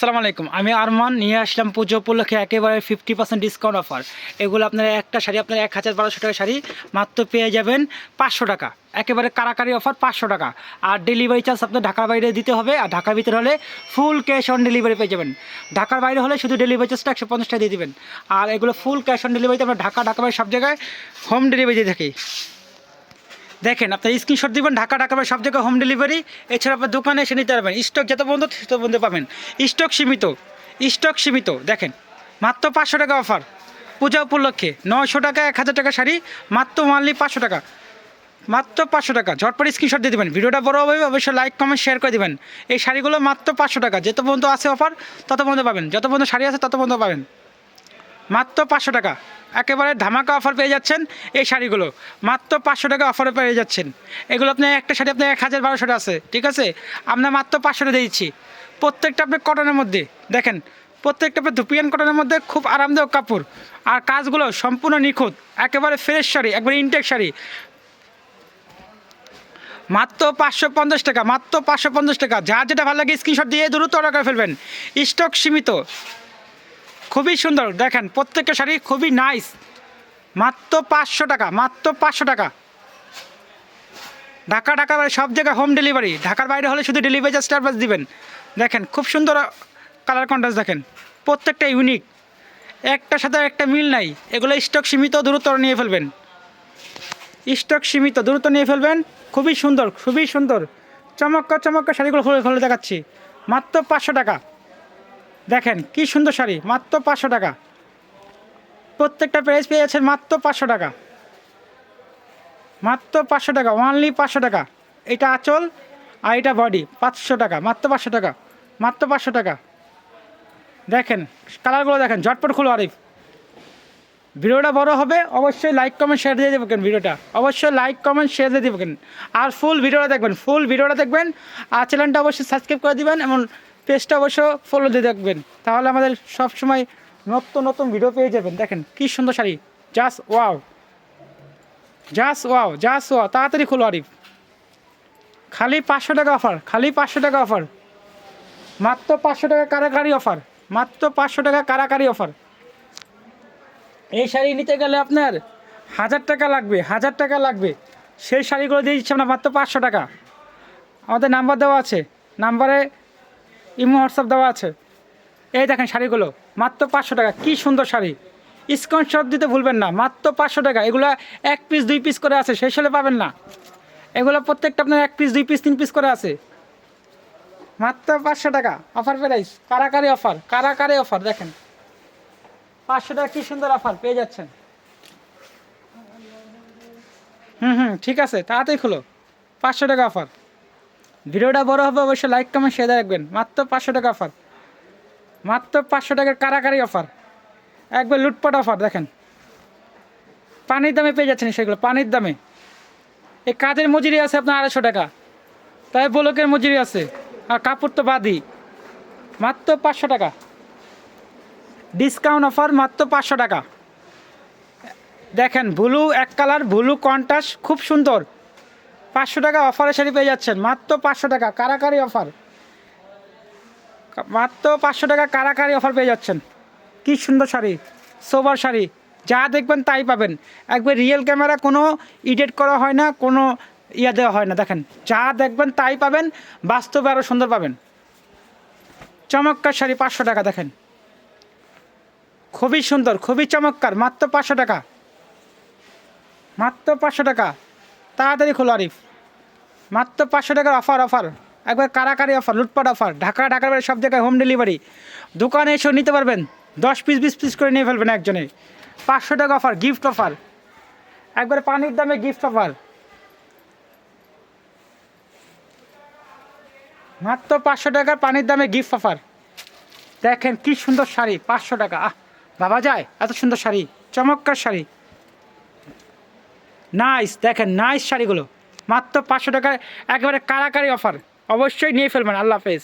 আসসালামু আলাইকুম। আমি আরমান, নিয়ে আসলাম পুজো উপলক্ষে একেবারে ফিফটি পার্সেন্ট ডিসকাউন্ট অফার এগুলো আপনারা একটা শাড়ি, আপনারা এক হাজার বারোশো টাকা শাড়ি মাত্র পেয়ে যাবেন পাঁচশো টাকা। একেবারে কারাকারি অফার পাঁচশো টাকা। আর ডেলিভারি চার্জ আপনার ঢাকার বাইরে দিতে হবে, আর ঢাকার ভিতরে হলে ফুল ক্যাশ অন ডেলিভারি পেয়ে যাবেন। ঢাকার বাইরে হলে শুধু ডেলিভারি চার্জটা একশো পঞ্চাশ টাকা দিয়ে দেবেন। আর এগুলো ফুল ক্যাশ অন ডেলিভারিতে আমরা ঢাকা ঢাকা বাইরে সব জায়গায় হোম ডেলিভারি দিয়ে থাকি। দেখেন, আপনার স্ক্রিনশট দিবেন, ঢাকা ঢাকা সব জায়গায় হোম ডেলিভারি এছাড়া আপনার দোকানে এসে নিতে পারবেন। স্টক যত বন্ধ, তত বন্ধ পাবেন। স্টক সীমিত স্টক সীমিত, দেখেন, মাত্র পাঁচশো টাকা অফার পূজা উপলক্ষে নশো টাকা, এক হাজার টাকা শাড়ি, মাত্র মানলি পাঁচশো টাকা। মাত্র পাঁচশো টাকা। ঝটপট স্ক্রিনশট দিয়ে দেবেন। ভিডিওটা বড় হবে, অবশ্যই লাইক কমেন্ট শেয়ার করে দেবেন। এই শাড়িগুলো মাত্র পাঁচশো টাকা। যত পর্যন্ত আছে অফার তত পর্যন্ত পাবেন। যত পর্যন্ত শাড়ি আছে, তত পর্যন্ত পাবেন। মাত্র পাঁচশো টাকা। একেবারে ধামাকা অফার পেয়ে যাচ্ছেন এই শাড়িগুলো। মাত্র পাঁচশো টাকা অফারে পেয়ে যাচ্ছেন। এগুলো আপনি একটা শাড়ি আপনার এক হাজার বারোশো আছে, ঠিক আছে? আমরা মাত্র পাঁচশো টাকা প্রত্যেকটা আপনি কটনের মধ্যে, দেখেন, প্রত্যেকটা আপনার ধুপিয়ান কটনের মধ্যে খুব আরামদায়ক কাপড়। আর কাজগুলো সম্পূর্ণ নিখুঁত, একেবারে ফ্রেশ শাড়ি, একবারে ইনটেক শাড়ি। মাত্র পাঁচশো পঞ্চাশ টাকা, মাত্র পাঁচশো পঞ্চাশ টাকা। যার যেটা ভালো লাগে স্ক্রিনশট দিয়ে দ্রুত অর্ডার করে ফেলবেন। স্টক সীমিত। খুবই সুন্দর। দেখেন, প্রত্যেকটা শাড়ি খুবই নাইস মাত্র পাঁচশো টাকা, মাত্র পাঁচশো টাকা। ঢাকা ঢাকা সব জায়গায় হোম ডেলিভারি ঢাকার বাইরে হলে শুধু ডেলিভারি চার্জ চার্জ দিবেন। দেখেন, খুব সুন্দর কালার কন্ট্রাস্ট দেখেন। প্রত্যেকটা ইউনিক একটার সাথে একটা মিল নাই। এগুলো স্টক সীমিত, দ্রুত নিয়ে ফেলবেন। স্টক সীমিত, দ্রুত নিয়ে ফেলবেন। খুবই সুন্দর খুবই সুন্দর। চমৎকার চমৎকার শাড়িগুলো খুলে খুলে দেখাচ্ছি। মাত্র পাঁচশো টাকা। দেখেন, কি সুন্দর শাড়ি, মাত্র পাঁচশো টাকা। প্রত্যেকটা প্রাইস পেয়ে মাত্র পাঁচশো টাকা। মাত্র পাঁচশো টাকা ওনলি পাঁচশো টাকা। এটা আঁচল আর এটা বডি পাঁচশো টাকা, মাত্র পাঁচশো টাকা, মাত্র পাঁচশো টাকা। দেখেন, কালারগুলো দেখেন, ঝটপট খুলো আরিফ। ভিডিওটা বড় হবে, অবশ্যই লাইক কমেন্ট শেয়ার দিয়ে দেবেন ভিডিওটা। অবশ্যই লাইক কমেন্ট শেয়ার দিয়ে দেবেন। আর ফুল ভিডিওটা দেখবেন ফুল ভিডিওটা দেখবেন। আর চ্যানেলটা অবশ্যই সাবস্ক্রাইব করে দেবেন এবং পেজটা অবশ্য ফলো দিয়ে দেখবেন। তাহলে আমাদের সব সময় নতুন নতুন ভিডিও পেয়ে যাবেন। দেখেন কি সুন্দর sari. Just wow just wow just wow তাড়াতাড়ি খুলো আরিফ। খালি পাঁচশো টাকা অফার খালি পাঁচশো টাকা অফার মাত্র পাঁচশো টাকা কারাকারি অফার মাত্র পাঁচশো টাকা কারাকারি অফার এই শাড়ি নিতে গেলে আপনার হাজার টাকা লাগবে, হাজার টাকা লাগবে। সেই শাড়িগুলো দিয়ে দিচ্ছি আমরা মাত্র পাঁচশো টাকা। আমাদের নাম্বার দেওয়া আছে। নাম্বারে ইমো হোয়াটসঅ্যাপ দেওয়া আছে। এই দেখেন শাড়িগুলো, মাত্র পাঁচশো টাকা, কি সুন্দর শাড়ি। স্ক্রিনশট দিতে ভুলবেন না, মাত্র পাঁচশো টাকা। এগুলো এক পিস দুই পিস করে আছে সেই সালে পাবেন না। এগুলো প্রত্যেকটা আপনার এক পিস দুই পিস তিন পিস করে আছে। মাত্র পাঁচশো টাকা অফার প্রাইস কারাকারি অফার কারাকারি অফার দেখেন। পাঁচশো টাকা, কি সুন্দর অফার পেয়ে যাচ্ছেন। হুম হুম, ঠিক আছে, তাড়াতাড়ি খুলো। পাঁচশো টাকা অফার ভিডিওটা বড় হবে, অবশ্যই লাইক কমেন্ট শেয়ার রাখবেন। মাত্র পাঁচশো টাকা অফার মাত্র পাঁচশো টাকার কারাকারি অফার একবার লুটপাট অফার দেখেন। পানির দামে পেয়ে যাচ্ছেন সেগুলো, পানির দামে। এই কাজের মজুরি আছে আপনার আড়াইশো টাকা। তাই ব্লকের মজুরি আছে। আর কাপড় তো বাদই। মাত্র পাঁচশো টাকা। ডিসকাউন্ট অফার মাত্র পাঁচশো টাকা। দেখেন, ব্লু এক কালার ব্লু কন্টাস খুব সুন্দর। পাঁচশো টাকা অফারের শাড়ি পেয়ে যাচ্ছেন। মাত্র পাঁচশো টাকা, কারাকারি অফার। মাত্র পাঁচশো টাকা কারাকারি অফার পেয়ে যাচ্ছেন। কি সুন্দর শাড়ি, সোবার শাড়ি, যা দেখবেন তাই পাবেন। একবার রিয়েল ক্যামেরা কোনো এডিট করা হয় না, কোনো ইয়া দেওয়া হয় না। দেখেন, যা দেখবেন তাই পাবেন, বাস্তবে আরও সুন্দর পাবেন। চমৎকার শাড়ি, পাঁচশো টাকা, দেখেন। খুবই সুন্দর, খুবই চমৎকার, মাত্র পাঁচশো টাকা। মাত্র পাঁচশো টাকা। তাড়াতাড়ি খোলো আরিফ। মাত্র পাঁচশো টাকার অফার অফার একবার কারাকারি অফার লুটপাট অফার ঢাকা, ঢাকার বাইরে সব জায়গায় হোম ডেলিভারি দোকানে এসেও নিতে পারবেন। দশ পিস বিশ পিস করে নিয়ে ফেলবেন একজনে। পাঁচশো টাকা অফার গিফট অফার একবারে পানির দামে গিফট অফার মাত্র পাঁচশো টাকার পানির দামে গিফট অফার দেখেন কি সুন্দর শাড়ি, পাঁচশো টাকা। আহ, বাবা যায়, এত সুন্দর শাড়ি, চমৎকার শাড়ি। নাইস দেখেন নাইস শাড়িগুলো। মাত্র পাঁচশো টাকায় একেবারে কারাকারি অফার অবশ্যই নিয়ে ফেলবেন, আল্লাহ হাফেজ।